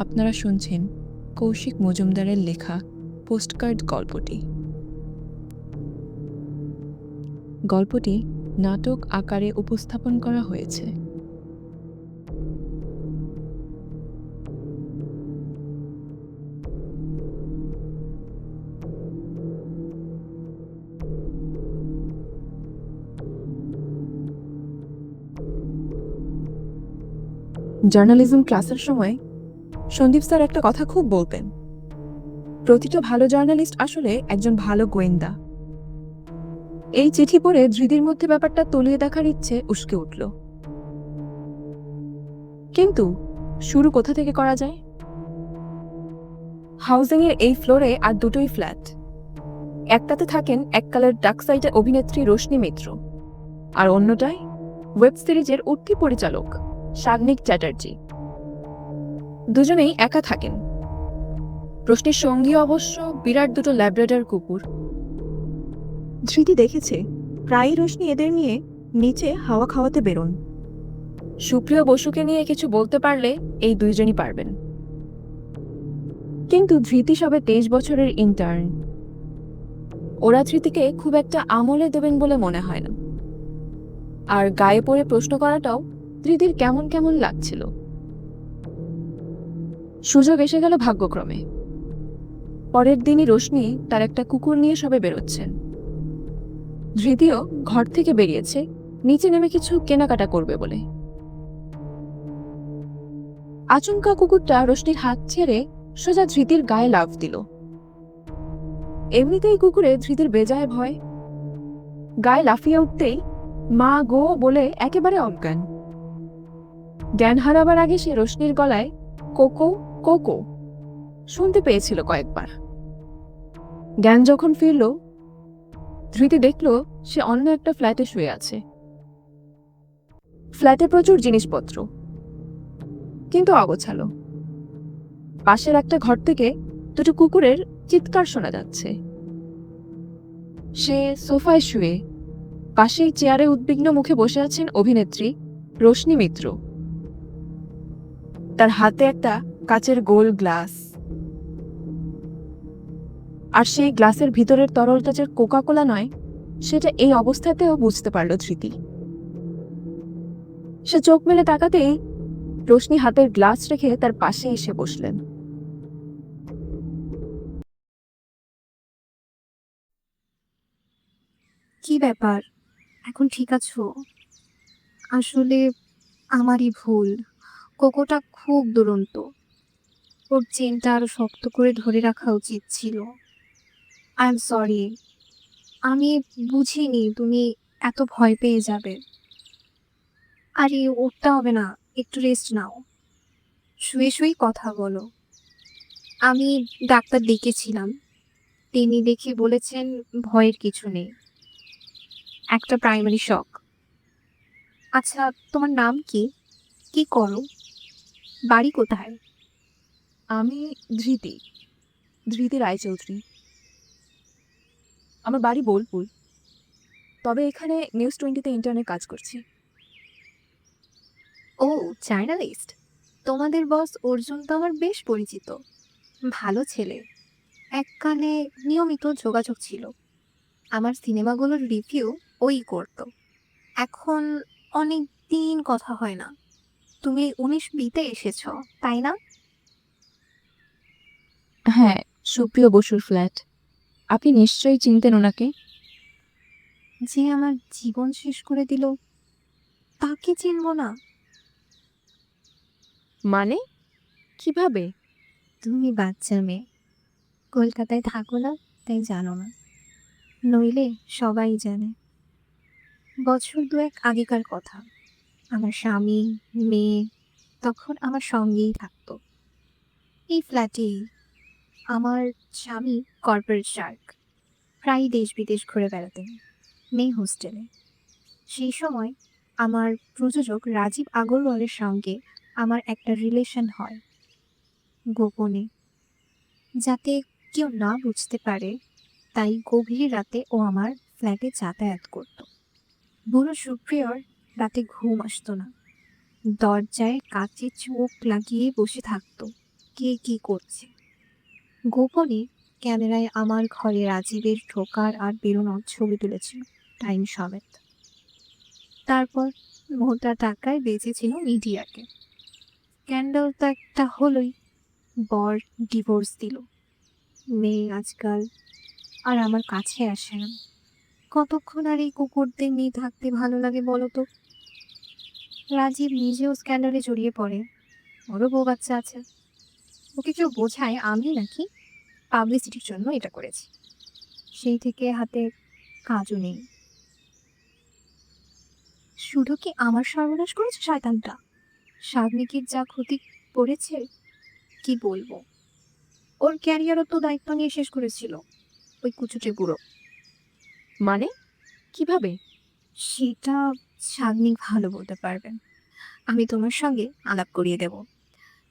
আপনারা শুনছেন কৌশিক মজুমদারের লেখা পোস্টকার্ড গল্পটি। গল্পটি নাটক আকারে উপস্থাপন করা হয়েছে। জার্নালিজম ক্লাসের সময় সন্দীপ স্যার একটা কথা খুব বলতেন। প্রতিটা ভালো জার্নালিস্ট আসলে একজন ভালো গোয়েন্দা। এই চিঠি পড়ে ধৃতির মধ্যে ব্যাপারটা তলিয়ে দেখার ইচ্ছে উস্কে উঠল। কিন্তু শুরু কোথা থেকে করা যায়? হাউজিং এর এই ফ্লোরে আর দুটোই ফ্ল্যাট। একটাতে থাকেন এক কালার ডাকসাইটে অভিনেত্রী রোশনি মিত্র। আর অন্যটায় ওয়েব সিরিজের উঠতি পরিচালক সাগ্নিক চ্যাটার্জি। দুজনেই একা থাকেন। প্রশ্নের সঙ্গী অবশ্য বিরাট দুটো ল্যাব্রাডার কুকুর। ধৃতি দেখেছে প্রায়ই রোশনি এদের নিয়ে নিচে হাওয়া খাওয়াতে বেরোন। সুপ্রিয় বসুকে নিয়ে কিছু বলতে পারলে এই দুইজনই পারবেন। কিন্তু ধৃতি সবে তেইশ বছরের ইন্টার্ন ওরা ধৃতিকে খুব একটা আমলে দেবেন বলে মনে হয় না। আর গায়ে পড়ে প্রশ্ন করাটাও ধৃতির কেমন কেমন লাগছিল। সুযোগ এসে গেল ভাগ্যক্রমে। পরের দিনই রোশনি তার একটা কুকুর নিয়ে সবে বেরোচ্ছেন। ধৃতীয় ঘর থেকে বেরিয়েছে, নিচে নেমে কিছু কেনাকাটা করবে বলে। আচমকা কুকুরটা রোশনির হাত ছেড়ে সোজা ধৃতির গায়ে লাফ দিল। এমনিতেই কুকুরে ধৃতির বেজায় ভয়। গায়ে লাফিয়ে উঠতেই মা গো বলে একেবারে অজ্ঞান। জ্ঞান হারাবার আগে সে রোশনির গলায় কোকো কোকো, শুনতে পেয়েছিল কয়েকবার। জ্ঞান যখন ফিরল, ধৃতি দেখল সে অন্য একটা ফ্ল্যাটে শুয়ে আছে। ফ্ল্যাটে প্রচুর জিনিসপত্র, কিন্তু অগোছালো। পাশের একটা ঘর থেকে দুটো কুকুরের চিৎকার শোনা যাচ্ছে। সে সোফায় শুয়ে, পাশেই চেয়ারে উদ্বিগ্ন মুখে বসে আছেন অভিনেত্রী রোশনি মিত্র। তার হাতে একটা কাচের গোল গ্লাস। আর সেই গ্লাসের ভিতরের তরলটা যে কোকা কোলা নয়, সেটা এই অবস্থাতেও বুঝতে পারল ধৃতি। সে চোখ মেলে তাকাতেই রোশনি হাতের গ্লাস রেখে তার পাশে এসে বসলেন। কি ব্যাপার? এখন ঠিক আছো? আসলে আমারই ভুল। কোকোটা খুব দুরন্ত। ওর চেনটা আরও শক্ত করে ধরে রাখা উচিত ছিল। আই এম সরি আমি বুঝিনি তুমি এত ভয় পেয়ে যাবে। আরে, উঠতে হবে না, একটু রেস্ট নাও। শুয়ে শুয়েই কথা বলো। আমি ডাক্তার ডেকেছিলাম। তিনি দেখে বলেছেন ভয়ের কিছু নেই। একটা প্রাইমারি শক আচ্ছা তোমার নাম কি? কি করো? বাড়ি কোথায়? আমি ধৃতি ধৃতি রায়চৌধুরী। আমার বাড়ি বোলপুর। তবে এখানে নিউজ টোয়েন্টিতে ইন্টারনেট কাজ করছি। ও জার্নালিস্ট তোমাদের বস অর্জুন তো আমার বেশ পরিচিত। ভালো ছেলে। এককালে নিয়মিত যোগাযোগ ছিল। আমার সিনেমাগুলোর রিভিউ ওই করতো। এখন অনেক দিন কথা হয় না। তুমি উনিশ বিতে এসেছ, তাই না? হ্যাঁ সুপ্রিয় বসুর ফ্ল্যাট। আপনি নিশ্চয়ই চিনতেন ওনাকে? যে আমার জীবন শেষ করে দিল তাকে চিনব না। মানে? কীভাবে? তুমি বাচ্চা মেয়ে কলকাতায় থাকো না তাই জানো না। নইলে সবাই জানে। বছর দুয়েক আগেকার কথা। আমার স্বামী মেয়ে তখন আমার সঙ্গেই থাকতো। এই ফ্ল্যাটেই আমার স্বামী কর্পোরেট শার্ক প্রায় দেশ বিদেশ ঘুরে বেড়াতেন, মেয়ে হোস্টেলে সেই সময় আমার প্রযোজক রাজীব আগরওয়ালের সঙ্গে আমার একটা রিলেশন হয়, গোপনে। যাতে কেউ না বুঝতে পারে, তাই গভীর রাতে ও আমার ফ্ল্যাটে যাতায়াত করত। বুড়ো সুপ্রিয়র রাতে ঘুম আসতো না। দরজায় কাচে চোখ লাগিয়ে বসে থাকতো, কে কি করছে? গোপনে ক্যামেরায় আমার ঘরে রাজীবের ঢোকার আর বেরোনোর ছবি তুলেছিল টাইম সমেত। তারপর মোটা টাকায় বেঁচেছিল মিডিয়াকে। স্ক্যান্ডাল তো একটা হলোই, বর ডিভোর্স দিল। মেয়ে আজকাল আর আমার কাছে আসে না। কতক্ষণ আর এই কুকুরদের নিয়ে থাকতে ভালো লাগে বলো তো? রাজীব নিজেও স্ক্যান্ডালে জড়িয়ে পড়ে। ওরও বউ বাচ্চা আছে। ওকে কেউ বোঝায় আমি নাকি পাবলিসিটির জন্য এটা করেছি। সেই থেকে হাতে কাজও নেই। শুধু কি আমার সর্বনাশ করেছে শয়তানটা? সাগনিকের যা ক্ষতি করেছে কি বলব? ওর ক্যারিয়ারও তো দায়িত্ব নিয়ে শেষ করেছিল ওই কুচুটে বুড়ো। মানে? কীভাবে? সেটা সাগনিক ভালো বলতে পারবেন। আমি তোমার সঙ্গে আলাপ করিয়ে দেব।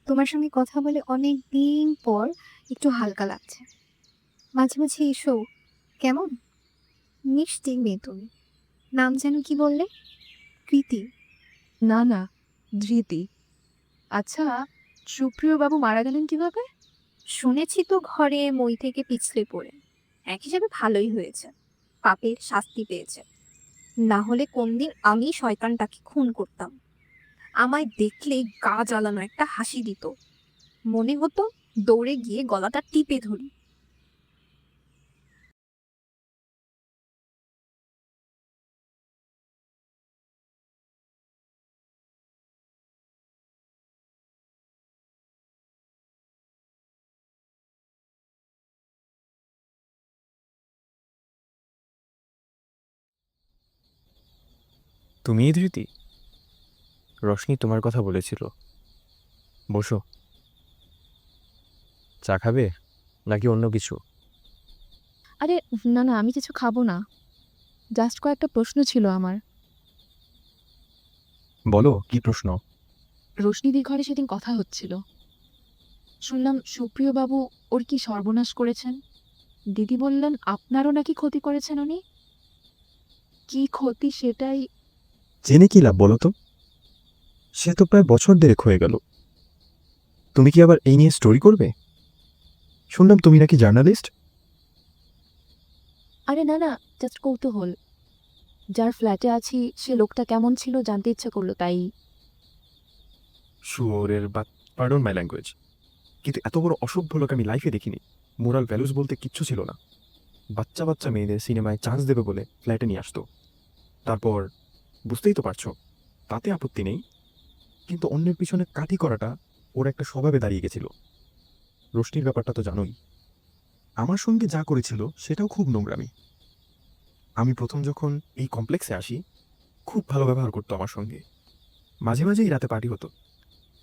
তোমার সঙ্গে কথা বলে অনেক দিন পর একটু হালকা লাগছে। মাঝে মাঝে এসো। কেমন? মিষ্টি মেয়ে তুমি। নাম যেন কি বললে? কৃতি। না না ধৃতি। আচ্ছা সুপ্রিয় বাবু মারা গেলেন কীভাবে? শুনেছি তো ঘরে মই থেকে পিছলে পড়ে। এক হিসাবে ভালোই হয়েছে। পাপের শাস্তি পেয়েছে। না হলে কোন দিন আমি শয়তানটাকে খুন করতাম। আমায় দেখলে গা জ্বালানো একটা হাসি দিত। মনে হতো দৌড়ে গিয়ে গলাটা টিপে ধরি। তুমিই ধৃতি রশনি তোমার কথা বলেছিল। বসো। চা খাবে? নাকি অন্য কিছু? আরে না না আমি কিছু খাব না। জাস্ট কয়েকটা প্রশ্ন ছিল আমার। বলো কি প্রশ্ন? রোশনিদির ঘরে সেদিন কথা হচ্ছিল। শুনলাম সুপ্রিয় বাবু ওর কি সর্বনাশ করেছেন? দিদি বললেন আপনারও নাকি ক্ষতি করেছেন উনি? কি ক্ষতি সেটাই জেনে কি লাভ বলো তো? সে তো প্রায় বছর দেড়েক হয়ে গেল। তুমি কি আবার এই নিয়ে স্টোরি করবে? শুনলাম তুমি নাকি জার্নালিস্ট আরে না না জাস্ট কৌতূহল। যার ফ্ল্যাটে আছি সে লোকটা কেমন ছিল জানতে ইচ্ছা করল তাই। শুয়োরের বা পার্ডন মাই ল্যাঙ্গুয়েজ কিন্তু এত বড় অসভ্য লোক আমি লাইফে দেখিনি। মোরাল ভ্যালুস বলতে কিচ্ছু ছিল না। বাচ্চা বাচ্চা মেয়েদের সিনেমায় চান্স দেবে বলে ফ্ল্যাটে নিয়ে আসতো। তারপর বুঝতেই তো পারছ তাতে আপত্তি নেই। কিন্তু অন্যের পিছনে কাঠি করাটা ওর একটা স্বভাবে দাঁড়িয়ে গেছিল। রোশনির ব্যাপারটা তো জানোই। আমার সঙ্গে যা করেছিল সেটাও খুব নোংরামি। আমি প্রথম যখন এই কমপ্লেক্সে আসি, খুব ভালো ব্যবহার করতো আমার সঙ্গে। মাঝে মাঝেই রাতে পার্টি হতো।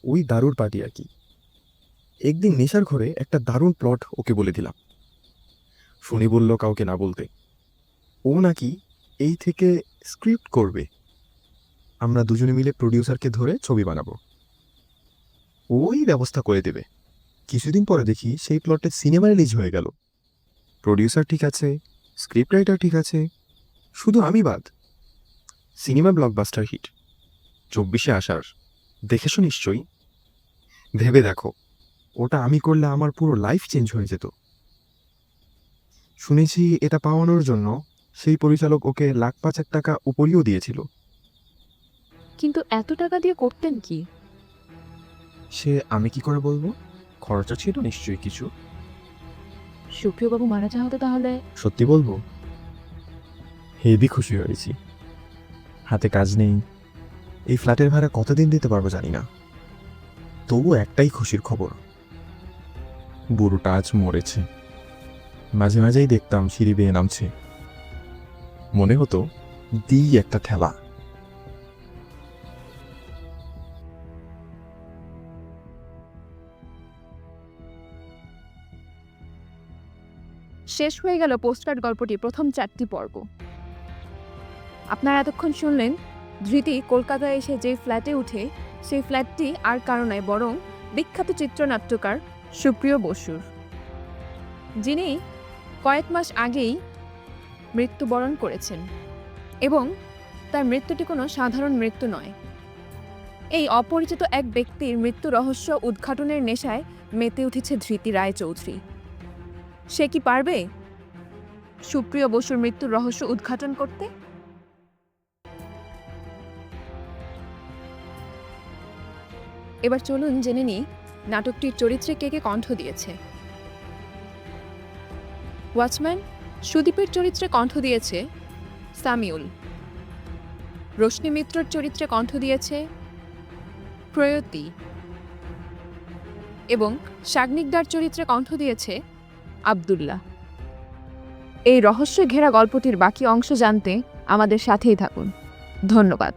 ওই দারুর পার্টি আর কি। একদিন নেশার ঘরে একটা দারুণ প্লট ওকে বলে দিলাম। শুনি বলল কাউকে না বলতে। ও নাকি এই থেকে স্ক্রিপ্ট করবে। আমরা দুজনে মিলে প্রডিউসারকে ধরে ছবি বানাবো। ওই ব্যবস্থা করে দেবে। কিছুদিন পরে দেখি সেই প্লটে সিনেমা রিলিজ হয়ে গেল। প্রডিউসার ঠিক আছে স্ক্রিপ্ট রাইটার ঠিক আছে, শুধু আমি বাদ। সিনেমা ব্লকবাস্টার হিট চব্বিশে আসার দেখেছ নিশ্চয়ই? ভেবে দেখো, ওটা আমি করলে আমার পুরো লাইফ চেঞ্জ হয়ে যেত। শুনেছি এটা পাওয়ানোর জন্য সেই পরিচালক ওকে লাখ পাঁচেক টাকা উপরিও দিয়েছিল। কিন্তু এত টাকা দিয়ে করতেন কি? সে আমি কি করে বলব? খরচা ছিল নিশ্চয়ই কিছু। সুপ্রিয় বাবু মারা যাওয়া হতো তাহলে সত্যি বলব হেবি খুশি হয়েছি। হাতে কাজ নেই। এই ফ্ল্যাটের ভাড়া কতদিন দিতে পারব জানি না। তবু একটাই খুশির খবর। বুড়োটা আজ মরেছে। মাঝে মাঝেই দেখতাম সিঁড়ি বেয়ে নামছে। মনে হতো দিই একটা ঠেলা। শেষ হয়ে গেল পোস্টকার্ড গল্পটি, প্রথম চারটি পর্ব। আপনারা এতক্ষণ শুনলেন, ধৃতি কলকাতায় এসে যে ফ্ল্যাটে উঠে, সেই ফ্ল্যাটটি আর কারও নয়, বরং বিখ্যাত চিত্রনাট্যকার সুপ্রিয় বসুর। যিনি কয়েক মাস আগেই মৃত্যুবরণ করেছেন, এবং তার মৃত্যুটি কোনো সাধারণ মৃত্যু নয়। এই অপরিচিত এক ব্যক্তির মৃত্যু রহস্য উদ্ঘাটনের নেশায় মেতে উঠেছে ধৃতি রায় চৌধুরী সে কি পারবে? সুপ্রিয় বসুর মৃত্যুর রহস্য উদ্ঘাটন করতে? এবার চলুন জেনে নিই নাটকটির চরিত্রে কে কে কণ্ঠ দিয়েছে। ওয়াচম্যান, সুদীপের চরিত্রে কণ্ঠ দিয়েছে সামিউল। রোশনি মিত্রর চরিত্রে কণ্ঠ দিয়েছে প্রয়তি। এবং শাগনিকদার চরিত্রে কণ্ঠ দিয়েছে আব্দুল্লাহ। এই রহস্য ঘেরা গল্পটির বাকি অংশ জানতে আমাদের সাথেই থাকুন। ধন্যবাদ।